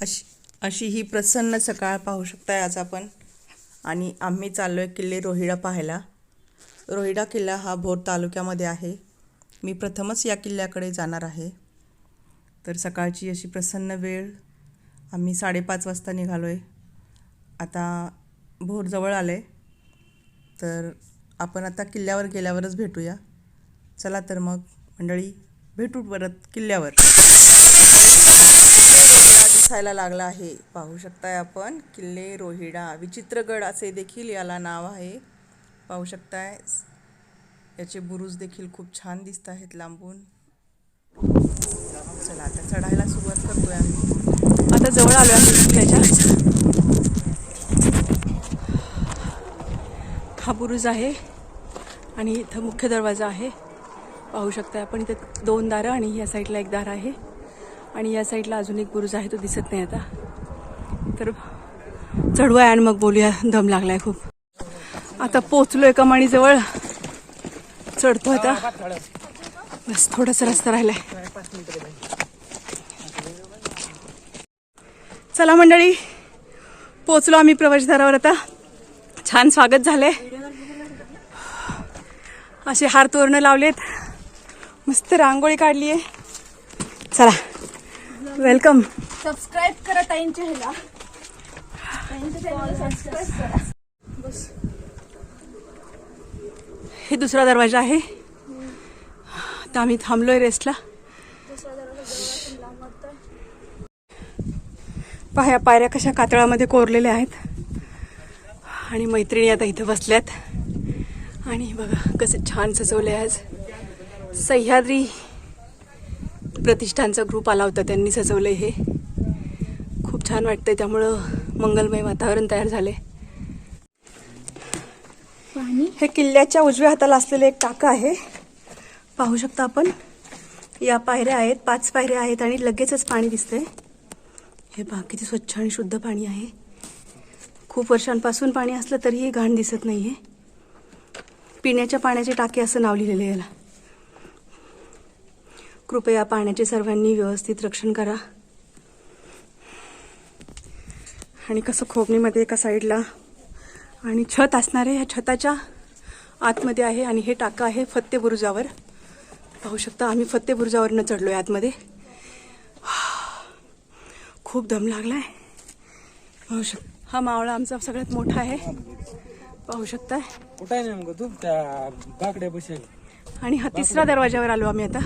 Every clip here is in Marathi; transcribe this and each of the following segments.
अशी अशी ही प्रसन्न सकाळ पाहू शकताय आज आपण. आणि आम्ही चाललो आहे किल्ले रोहिडा पाहायला. रोहिडा किल्ला हा भोर तालुक्यामध्ये आहे. मी प्रथमच या किल्ल्याकडे जाणार आहे. तर सकाळची अशी प्रसन्न वेळ. आम्ही साडेपाच वाजता निघालो आहे आता भोर जवळ आलं आहे तर आपण आता किल्ल्यावर गेल्यावरच भेटूया. चला तर मग मंडळी भेटू परत किल्ल्यावर. रोहिडा दिसायला लागला आहे. पाहू शकताय आपण किल्ले रोहिडा विचित्रगड असे देखील याला नाव आहे. पाहू शकताय याचे बुरुज देखील खूप छान दिसत आहेत लांबून. चला आता चढायला सुरुवात करतोय आम्ही. आता जवळ आलो आहे हा बुरुज आहे. आणि इथं मुख्य दरवाजा आहे. पाहू शकता आपण इथं दोन दारं आणि या साईडला एक दार आहे. आणि या साईडला अजून एक बुरुज आहे तो दिसत नाही आता. तर चढूया आणि मग बोलूया दम लागलाय खूप. आता पोचलोय कमाणीजवळ चढतो आता. बस थोडासा रस्ता राहिलाय. चला मंडळी पोचलो आम्ही प्रवेशद्वारावर आता. छान स्वागत झालंय. असे हार तोरणं लावलेत. मस्त रांगोळी काढली आहे. चला वेलकम सबस्क्राईब करा ताईंच्या ह्याला. हे दुसरा दरवाजा आहे. तर आम्ही थांबलोय रेस्टला पाया पायऱ्या कशा कातळामध्ये कोरलेल्या आहेत. आणि मैत्रिणी आता इथं बसल्यात. आणि बघा कसं छान सजवलंय आज. सह्याद्री प्रतिष्ठानचा ग्रुप आला होता त्यांनी सजवलंय हे. खूप छान वाटतंय त्यामुळं मंगलमय वातावरण तयार पाणी हे किल्ल्याच्या उजव्या हाताला असलेलं एक टाकं आहे. पाहू शकता आपण. या पायऱ्या आहेत पाच पायऱ्या आहेत आणि लगेचच पाणी दिसतंय. हे पहा किती स्वच्छ आणि शुद्ध पाणी आहे. खूप वर्षांपासून पाणी असलं तरीही घाण दिसत नाहीये. पिण्याच्या पाण्याचे टाके असं नाव लिहिलेलं आहे याला. कृपया पाण्याचे सर्वांनी व्यवस्थित रक्षण करा. आणि कसं खोबणीमध्ये एका साईडला आणि छत असणार आहे ह्या छताच्या आतमध्ये आहे आणि हे टाकं आहे फत्ते बुरुजावर. पाहू शकता आम्ही फत्ते बुरुजावरनं चढलो आहे आतमध्ये. खूप दम लागला आहे पाहू शक हा मावळा आमचा सगळ्यात मोठा आहे. पाहू शकताय. कुठं आहे नेमकं तू? त्या बाकड्या बसेल आणि हा तिसरा दरवाजावर आलो आम्ही आता.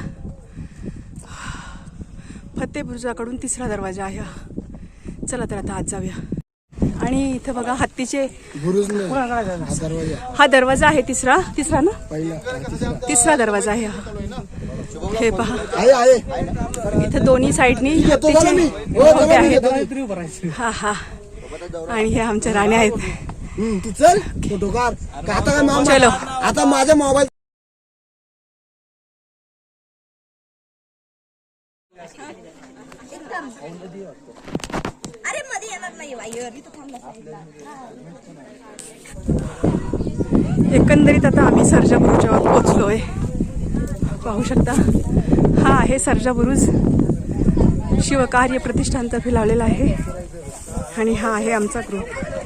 फत्ते बुरुजाकडून तिसरा दरवाजा आहे हा. चला तर आता आज जाऊया. आणि इथं बघा हत्तीचे हा दरवाजा. आहे तिसरा. तिसरा ना? तिसरा. दरवाजा आहे हा. हे पहा. आहे आहे. इथं दोन्ही साईडनी. हो, हत्तीचे आहेत. राहायचं हा हा. आणि हे आमच्या राण्या आहेत. हम्म, ती चल फोटो काढ का आता काय मामा? चलो. आता माझा मोबाईल अरे मध्ये येणार नाही वायर इथं थांबला साईडला. एकंदरीत आता आम्ही सर्जा बुरुजावर पोहोचलोय पाहू शकता. हा आहे सर्जा बुरुज शिवकार्य प्रतिष्ठानतर्फे लावलेला आहे. आणि हा आहे आमचा ग्रुप आहे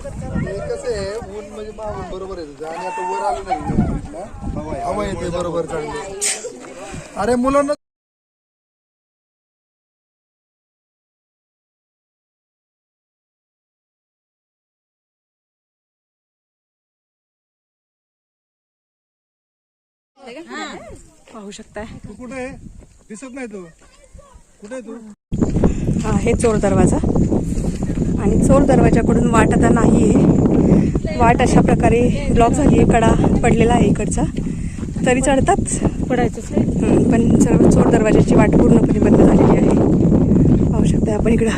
बरोबर येते आणि आता वर आलं नाही हवा येते. बरोबर चांगली. अरे मुलांना पाहू शकताय. तू कुठे आहे? दिसत नाही तू. कुठे आहे तू? हा आहे चोर दरवाजा. आणि चोर दरवाजाकडून वाट आता नाही आहे वाट अशा प्रकारे ब्लॉक झाली आहे कडा पडलेला आहे इकडचा. तरी चढतात. हम्म, पण सर्व चोर दरवाजाची वाट पूर्णपणे बंद झालेली आहे. पाहू शकता आपण इकडं.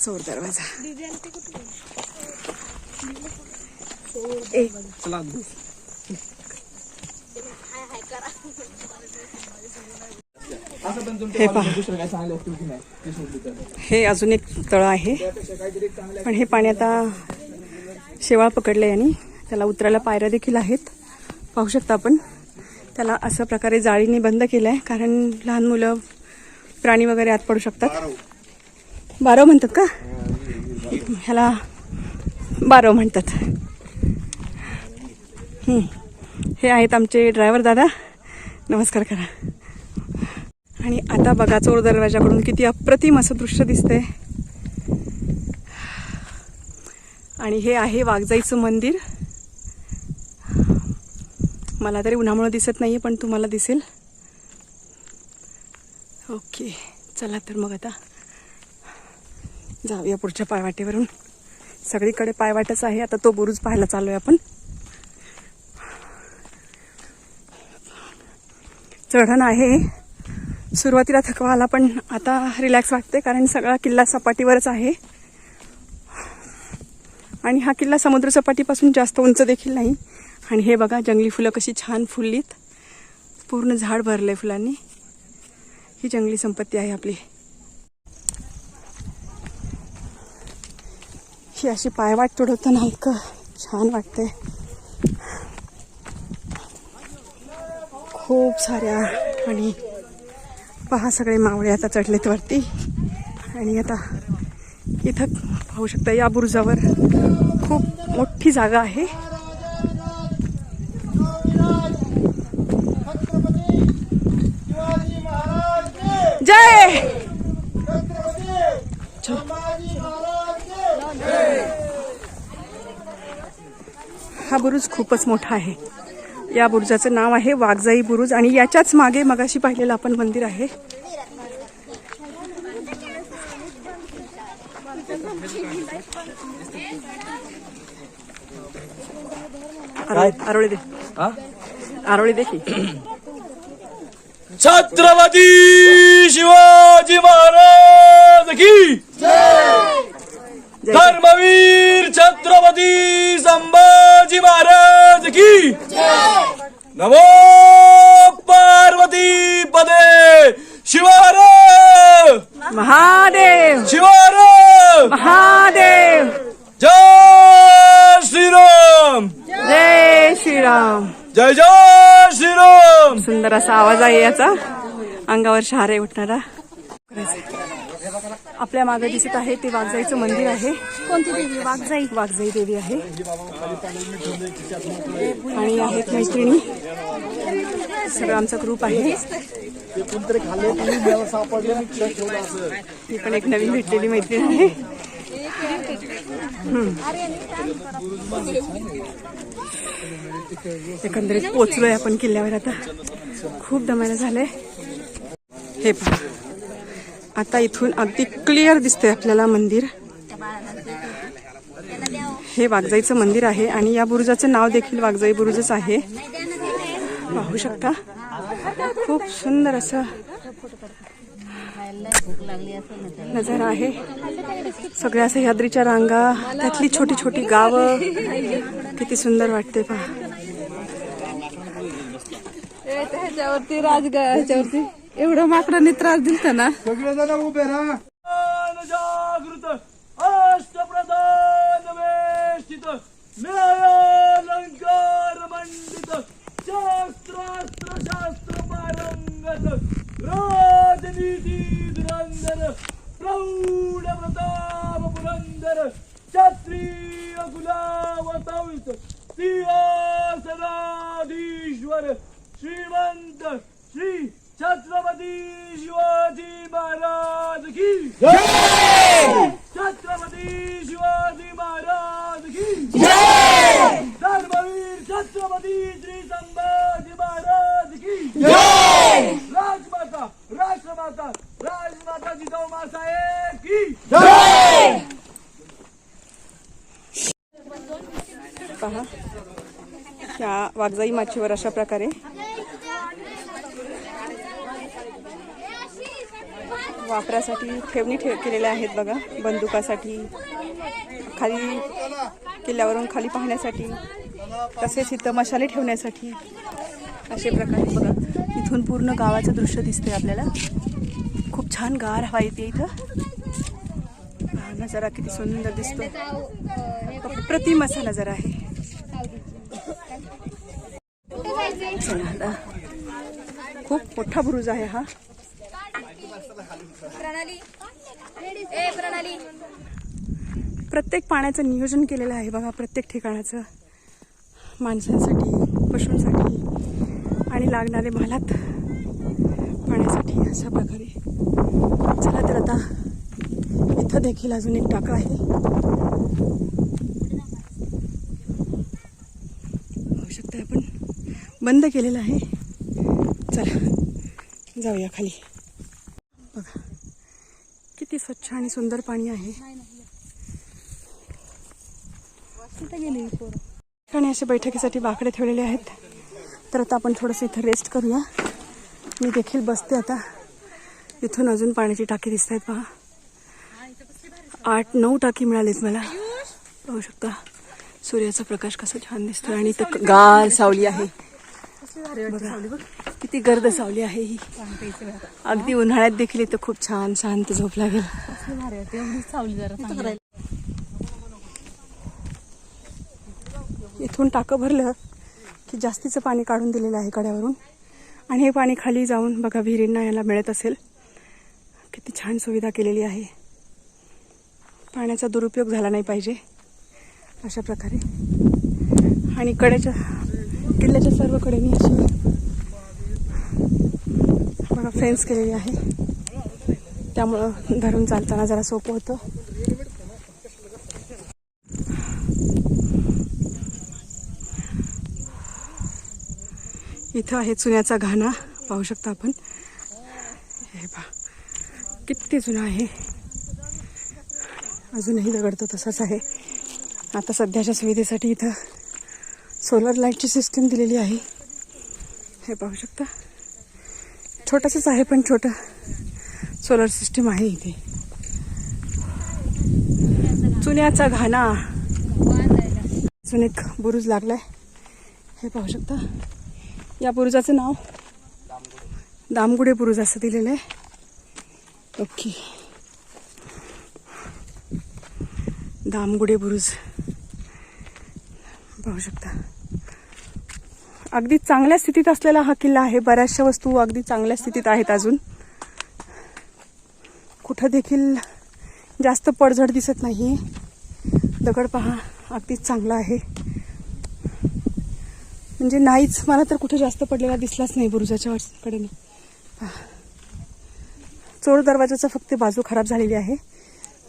चोर दरवाजा. ए. हे पहा. हे अजून एक तळ आहे. पण हे पाणी आता शेवाळ पकडले आणि त्याला उतरायला पायऱ्या देखील आहेत. पाहू शकता आपण. त्याला असं प्रकारे जाळीने बंद केलं आहे कारण लहान मुलं प्राणी वगैरे आत पडू शकतात. बारव म्हणतात का? ह्याला बारव म्हणतात. हं. हे आहेत आमचे ड्रायव्हर दादा. नमस्कार करा. आणि आता बघा चोर दरवाजाकडून किती अप्रतिम असं दृश्य दिसतंय. आणि हे आहे वाघजाईचं मंदिर. मला तरी उन्हामुळे दिसत नाहीये पण तुम्हाला दिसेल. ओके चला तर मग आता जाऊया पुढच्या पायवाटेवरून. सगळीकडे पायवाटच आहे आता तो बुरुज पाहायला चाललोय आपण. चढण आहे. सुरुवातीला थकवा आला पण आता रिलॅक्स वाटते कारण सगळा किल्ला सपाटीवरच आहे. आणि हा किल्ला समुद्र सपाटीपासून जास्त उंच देखील नाही. आणि हे बघा जंगली फुलं कशी छान फुललीत. पूर्ण झाड भरलंय फुलांनी. ही जंगली संपत्ती आहे आपली. ही अशी पायवाट चढवताना इतकं छान वाटते खूप साऱ्या आणि पहा सगळे मावळे आता चढलेत वरती. आणि आता इथं पाहू शकता या बुरुजावर खूप मोठी जागा आहे. जय! हा बुरुज खूपच मोठा आहे. या बुरुजाचं नाव आहे वाघजाई बुरुज आणि याच्याच मागे मगाशी पाहिलेलं आपण मंदिर आहे. आरोळी दे. आरोळी दे की. छत्रपती शिवाजी महाराज की. जय! धर्मवीर छत्रपती संभाजी महाराज की नमो पार्वती पदे शिवार महादेव. शिवार महादेव. जय श्रीराम. जय श्रीराम. जय जय श्रीराम. सुंदर असा आवाज आहे याचा. अंगावर शहारे उठणारा. आपल्या मागे दिसत आहे ते वाघजाईचं मंदिर आहे. कोणती देवी? वाघजाई. वाघजाई देवी आहे. आणि आहेत मैत्रिणी. सगळं आमचा ग्रुप आहे. ही पण एक नवीन भेटलेली मैत्रीण आहे. एकंदरीत पोचलोय आपण किल्ल्यावर आता. खूप दमायला झालंय. हे पहा. आता इथून अगदी क्लिअर दिसतंय आपल्याला मंदिर. हे वाघजाईचं मंदिर आहे आणि या बुरुजाचं नाव देखील वाघजाई बुरुजच आहे. पाहू शकता? खूप सुंदर असं नजारा आहे. सगळ्या सह्याद्रीच्या रांगा त्यातली छोटी छोटी गावं. किती सुंदर वाटते पहा. ह्याच्यावरती राजगा ह्याच्यावरती. एवढं माकडांनी त्रास दिलता ना. सगळेजण उभे राहा. जागृत अष्टप्रधान वेष्टित न्यायालंकार मंडित शास्त्रास्त्र शास्त्र पारंगत राजनीती धुरंधर प्रौढ प्रताप पुरंदर क्षत्रिय गुलावतावित सिंहासनाधीश्वर श्रीमंत श्री छत्रपती शिवाजी महाराज की छत्रपती शिवाजी महाराज की धर्मवीर छत्रपती श्री संभाजी महाराज की राजमाता राष्ट्रमाता राजमाता जिजाऊ की पहा जाई माचीवर अशा प्रकारे. वापरासाठी ठेवणी ठेव केलेल्या आहेत बघा बंदुकासाठी. खाली किल्ल्यावरून खाली पाहण्यासाठी तसेच इथं मशाले ठेवण्यासाठी. असे प्रकारे बघा इथून पूर्ण गावाचं दृश्य दिसतंय आपल्याला. खूप छान गार हवा येते इथं. हा नजारा किती सुंदर दिसतो. प्रतिम असा नजारा आहे. खूप मोठा बुरुज आहे हा. प्रत्येक पाण्याचं नियोजन केलेलं आहे बघा प्रत्येक ठिकाणाचं. माणसांसाठी पशूंसाठी आणि लागणारे मालात पाण्यासाठी अशा प्रकारे. चला तर आता इथं देखील अजून एक टाका आहे पाहू शकता आपण बंद केलेलं आहे. चला जाऊया खाली. बघा किती स्वच्छ आणि सुंदर पाणी आहे. ठिकाणी असे बैठकीसाठी बाकडे ठेवलेले आहेत. तर आता आपण थोडंसं इथं रेस्ट करूया. मी देखील बसते आता. इथून अजून पाण्याची टाकी दिसत आहेत पहा. आठ नऊ टाकी मिळालीत मला. पाहू शकता सूर्याचा प्रकाश कसा छान दिसतोय आणि इथं गार सावली आहे. किती गर्द सावली आहे ही. अगदी उन्हाळ्यात देखील इथं खूप छान शांत झोप लागेल. इथून टाकं भरलं की जास्तीचं पाणी काढून दिलेलं आहे कड्यावरून. आणि हे पाणी खाली जाऊन बघा विहिरींना याला मिळत असेल. किती छान सुविधा केलेली आहे. पाण्याचा दुरुपयोग झाला नाही पाहिजे. अशा प्रकारे. आणि कड्याच्या किल्ल्याच्या सर्व कडेनी अशी बघा फ्रेंड्स केलेली आहे. त्यामुळं धरून चालताना जरा सोपं होतं. इथं आहे चुन्याचा घाणा पाहू शकता आपण. हे पहा किती जुना आहे. अजूनही दगडतो तसाच आहे. आता सध्याच्या सुविधेसाठी इथं सोलर लाईटची सिस्टीम दिलेली आहे. हे पाहू शकता. छोटंसंच आहे पण छोटं सोलर सिस्टीम आहे इथे. चुन्याचा घाणा. अजून एक बुरुज लागलाय. हे पाहू शकता. या बुरुजाचं नाव दामगुडे बुरुज असं दिलेलं आहे. ओके. दामगुडे बुरुज. पाहू शकता. अगदी चांगल्या स्थितीत असलेला हा किल्ला आहे. बऱ्याचशा वस्तू अगदी चांगल्या स्थितीत आहेत अजून. कुठं देखील जास्त पडझड दिसत नाही. दगड पहा अगदी चांगला आहे. म्हणजे नाहीच मला तर कुठे जास्त पडलेला दिसलाच नाही बुरुजाच्या वर- पहा. चोर दरवाजाचा फक्त बाजू खराब झालेली आहे.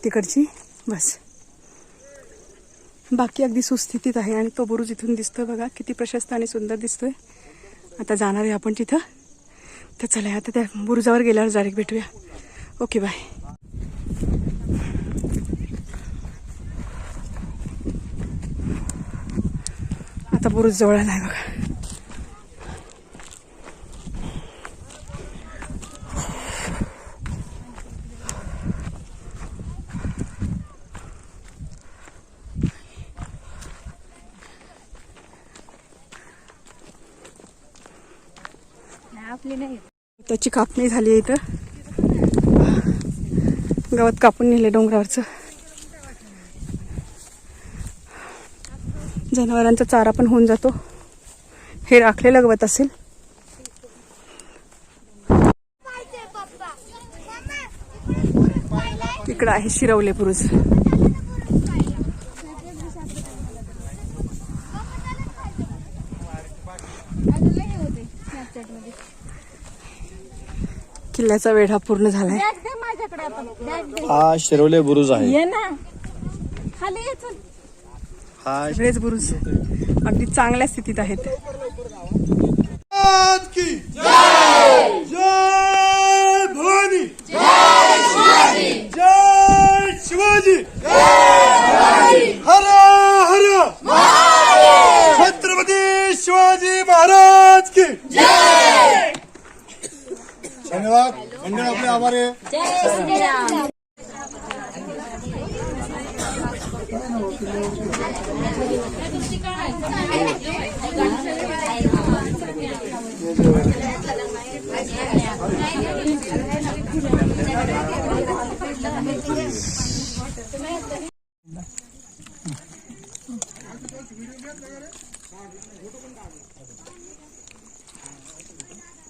तिकडची बस. बाकी अगदी सुस्थितीत आहे आणि तो बुरुज इथून दिसतोय बघा. किती प्रशस्त आणि सुंदर दिसतोय. आता जाणार आहे आपण तिथं. तर चला आता त्या बुरुजावर गेल्यावर डायरेक्ट भेटूया. ओके बाय आता बुरुज जवळ नाही बघा. आपली नाही. त्याची कापणी झाली आहे इथं. गवत कापून नेले डोंगरावरचं. जनावरांचा चारा पण होऊन जातो. हे राखलेलं गवत असेल. इकडं आहे शिरवले पुरुष. किल्ल्याचा वेढा पूर्ण झालाय. माझ्याकडे आता. बॅग दे. हा शिरवले बुरुज आहे. ये ना. खाली ये चल. हा सगळेच बुरुज अगदी चांगल्या स्थितीत आहेत. जय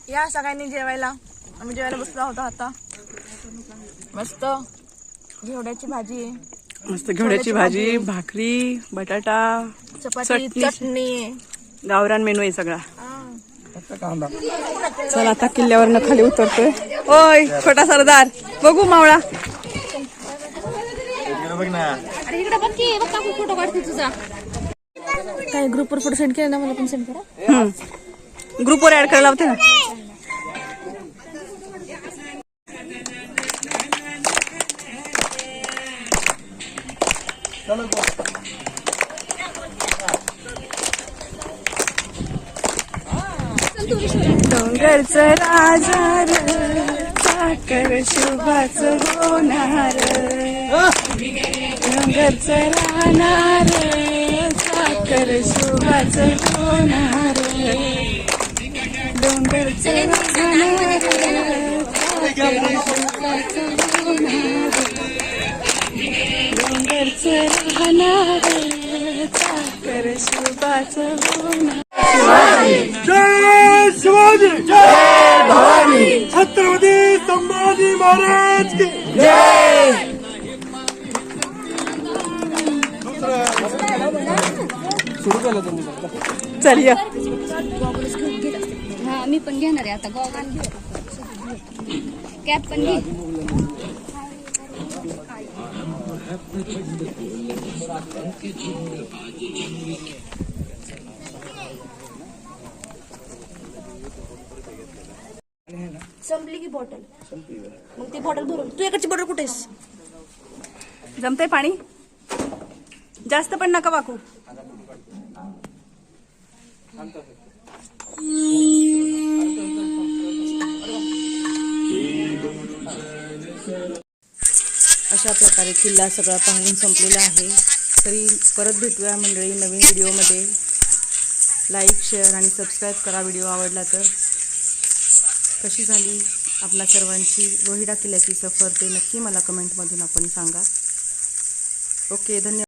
ya sekarang ini jawab lah आम्ही जेवायला बसलो आहोत आता. मस्त. घेवड्याची भाजी. आहे मस्त घेवड्याची भाजी भाकरी बटाटा चपाती चटणी. गावरान मेनू आहे सगळा. कांदा चल आता किल्ल्यावरनं खाली उतरतोय. ओय छोटा सरदार. बघू मावळा. अरे इकडे बघ की बघ काकू फोटो काढते तुझा. काय ग्रुपवर फोटो सेंड केला ना मला पण सेंड करा. ग्रुपवर ऍड करायला होते ना. डोंगरचं राजा साखर शुभाच होणार. डोंगरचं राहणार साखर शुभाच होणार. डोंगरच राहणार साखर शुभाच होणार. जय शिवाजी जय छत्रपती संभाजी महाराज की चल या हा मी पण घेणार आहे आता. गोवा कॅब पण घे. संपली की बॉटल मग ती बॉटल भरून. तू एकाची बॉटल कुठेस? जमतंय पाणी? जास्त पण नका वाकू. अशा प्रकारे किल्ला सगळा पाहून संपलेला आहे. तरी परत भेटूया मंडळी नवीन व्हिडिओमध्ये. लाईक शेअर आणि सबस्क्राईब करा व्हिडिओ आवडला तर. कशी झाली आपल्या सर्वांची रोहिडा किल्ल्याची सफर ते नक्की मला कमेंटमधून आपण सांगा. ओके धन्यवाद.